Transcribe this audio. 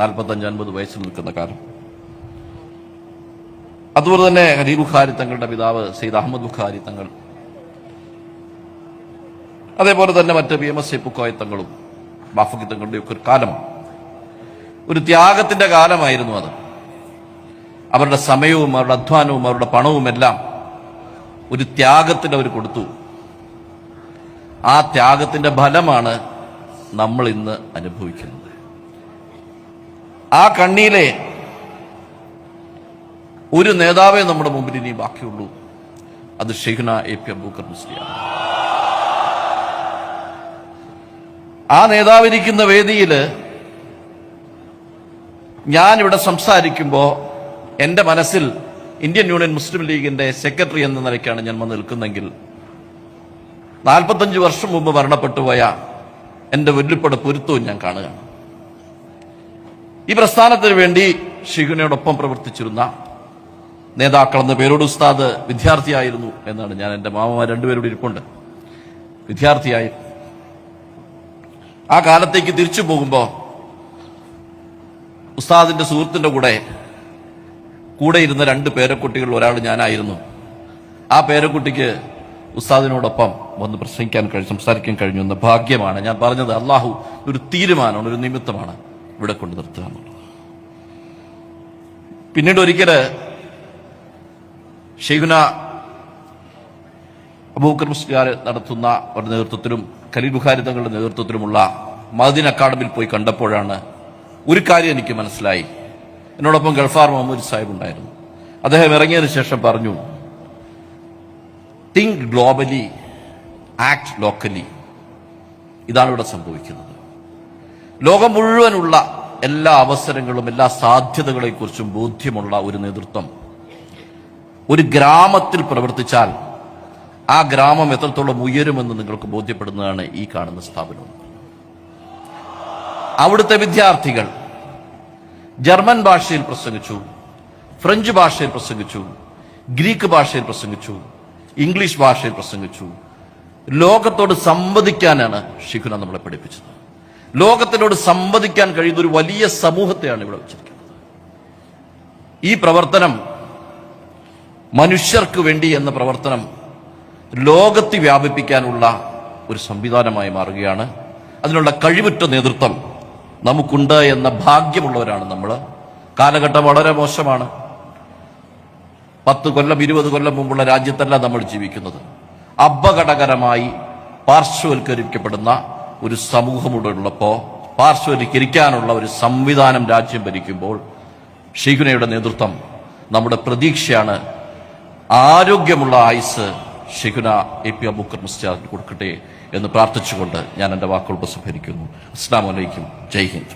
നാൽപ്പത്തഞ്ച് അൻപത് വയസ്സിൽ നിൽക്കുന്ന കാലം. അതുപോലെ തന്നെ ഹരി ബുഖാരി തങ്ങളുടെ പിതാവ് സെയ്ദ് അഹമ്മദ് ബുഖാരി തങ്ങൾ. അതേപോലെ തന്നെ മറ്റ് ബി എം എസ് എപ്പുക്കോയ തങ്ങളും ബാഫക്കി തങ്ങളുടെ ഒക്കെ ഒരു കാലമാണ് ഒരു ത്യാഗത്തിന്റെ കാലമായിരുന്നു അത്. അവരുടെ സമയവും അവരുടെ അധ്വാനവും അവരുടെ പണവും എല്ലാം ഒരു ത്യാഗത്തിന് അവർ കൊടുത്തു. ആ ത്യാഗത്തിന്റെ ഫലമാണ് നമ്മൾ ഇന്ന് അനുഭവിക്കുന്നത്. ആ കണ്ണിയിലെ ഒരു നേതാവേ നമ്മുടെ മുമ്പിൽ ഇനി ബാക്കിയുള്ളൂ. അത് ഷെഹ്ന എ പി അബൂക്കർ മുസ്ലിയാണ് ആ നേതാവിരിക്കുന്ന വേദിയിൽ ഞാനിവിടെ സംസാരിക്കുമ്പോൾ എന്റെ മനസ്സിൽ ഇന്ത്യൻ യൂണിയൻ മുസ്ലിം ലീഗിന്റെ സെക്രട്ടറി എന്ന നിലയ്ക്കാണ് ഞാൻ വന്ന് നിൽക്കുന്നെങ്കിൽ നാൽപ്പത്തഞ്ച് വർഷം മുമ്പ് മരണപ്പെട്ടുപോയ എന്റെ വെല്ലുപ്പട പൊരുത്തവും ഞാൻ കാണുകയാണ്. ഈ പ്രസ്ഥാനത്തിന് വേണ്ടി ഷിഹുനയോടൊപ്പം പ്രവർത്തിച്ചിരുന്ന നേതാക്കൾ എന്ന പേരോട് ഉസ്താദ് വിദ്യാർത്ഥിയായിരുന്നു എന്നാണ് ഞാൻ എന്റെ മാമമാർ രണ്ടുപേരോട് ഇരിപ്പുണ്ട്. വിദ്യാർത്ഥിയായി. ആ കാലത്തേക്ക് തിരിച്ചു പോകുമ്പോൾ ഉസ്താദിന്റെ സുഹൃത്തിന്റെ കൂടെ കൂടെ ഇരുന്ന രണ്ട് പേരക്കുട്ടികൾ ഒരാൾ ഞാനായിരുന്നു. ആ പേരക്കുട്ടിക്ക് ഉസ്താദിനോടൊപ്പം വന്ന് പ്രസംഗിക്കാൻ കഴിഞ്ഞു സംസാരിക്കാൻ കഴിഞ്ഞു എന്ന ഭാഗ്യമാണ്. ഞാൻ പറഞ്ഞത് അള്ളാഹു ഒരു തീരുമാനമാണ് ഒരു നിമിത്തമാണ്. ഇവിടെ കൊണ്ട് നിർത്തുക എന്നുള്ളത്. പിന്നീട് ഒരിക്കൽ ഷെയ്ഖുന അബൂക്കർ മുസ്ലിയാർ നടത്തുന്ന ഒരു നേതൃത്വത്തിലും ഖലീൽ ബുഖാരി തങ്ങളുടെ നേതൃത്വത്തിലുമുള്ള മദീൻ അക്കാഡമിയിൽ പോയി കണ്ടപ്പോഴാണ് ഒരു കാര്യം എനിക്ക് മനസ്സിലായി. എന്നോടൊപ്പം ഗൾഫാർ മുഹമ്മദ് സാഹിബ് ഉണ്ടായിരുന്നു. അദ്ദേഹം ഇറങ്ങിയതിനു ശേഷം പറഞ്ഞു തിങ്ക് ഗ്ലോബലി ആക്ട് ലോക്കലി ഇതാണ് ഇവിടെ സംഭവിക്കുന്നത്. ലോകം മുഴുവനുള്ള എല്ലാ അവസരങ്ങളും എല്ലാ സാധ്യതകളെക്കുറിച്ചും ബോധ്യമുള്ള ഒരു നേതൃത്വം. ഒരു ഗ്രാമത്തിൽ പ്രവർത്തിച്ചാൽ ആ ഗ്രാമം എത്രത്തോളം ഉയരുമെന്ന് നിങ്ങൾക്ക് ബോധ്യപ്പെടുന്നതാണ് ഈ കാണുന്ന സ്ഥാപനം. അവിടുത്തെ വിദ്യാർത്ഥികൾ ജർമ്മൻ ഭാഷയിൽ പ്രസംഗിച്ചു ഫ്രഞ്ച് ഭാഷയിൽ പ്രസംഗിച്ചു ഗ്രീക്ക് ഭാഷയിൽ പ്രസംഗിച്ചു ഇംഗ്ലീഷ് ഭാഷയിൽ പ്രസംഗിച്ചു. ലോകത്തോട് സംവദിക്കാനാണ് ഷിഖുന നമ്മളെ പഠിപ്പിച്ചത്. ലോകത്തിനോട് സംവദിക്കാൻ കഴിയുന്ന ഒരു വലിയ സമൂഹത്തെയാണ് ഇവിടെ വെച്ചിരിക്കുന്നത്. ഈ പ്രവർത്തനം മനുഷ്യർക്ക് വേണ്ടി എന്ന പ്രവർത്തനം ലോകത്തെ വ്യാപിപ്പിക്കാനുള്ള ഒരു സംവിധാനമായി മാറുകയാണ്. അതിനുള്ള കഴിവുറ്റ നേതൃത്വം നമുക്കുണ്ട് എന്ന ഭാഗ്യമുള്ളവരാണ് നമ്മൾ കാലഘട്ടം വളരെ മോശമാണ്. പത്ത് കൊല്ലം ഇരുപത് കൊല്ലം മുമ്പുള്ള രാജ്യത്തല്ല നമ്മൾ ജീവിക്കുന്നത്. അപകടകരമായി പാർശ്വവൽക്കരിക്കപ്പെടുന്ന ഒരു സമൂഹമൂടെ ഉള്ളപ്പോ പാർശ്വവൽക്കരിക്കാനുള്ള ഒരു സംവിധാനം രാജ്യം ഭരിക്കുമ്പോൾ ഷീഖുനയുടെ നേതൃത്വം നമ്മുടെ പ്രതീക്ഷയാണ് ആരോഗ്യമുള്ള ആയുസ് ഷിഖുന എ പി മുസ്റ്റാദിന് കൊടുക്കട്ടെ എന്ന് പ്രാർത്ഥിച്ചുകൊണ്ട് ഞാൻ എന്റെ വാക്കുകൾ ഉപസംഹരിക്കുന്നു. അസ്സാം വലൈക്കും ജയ് ഹിന്ദ്.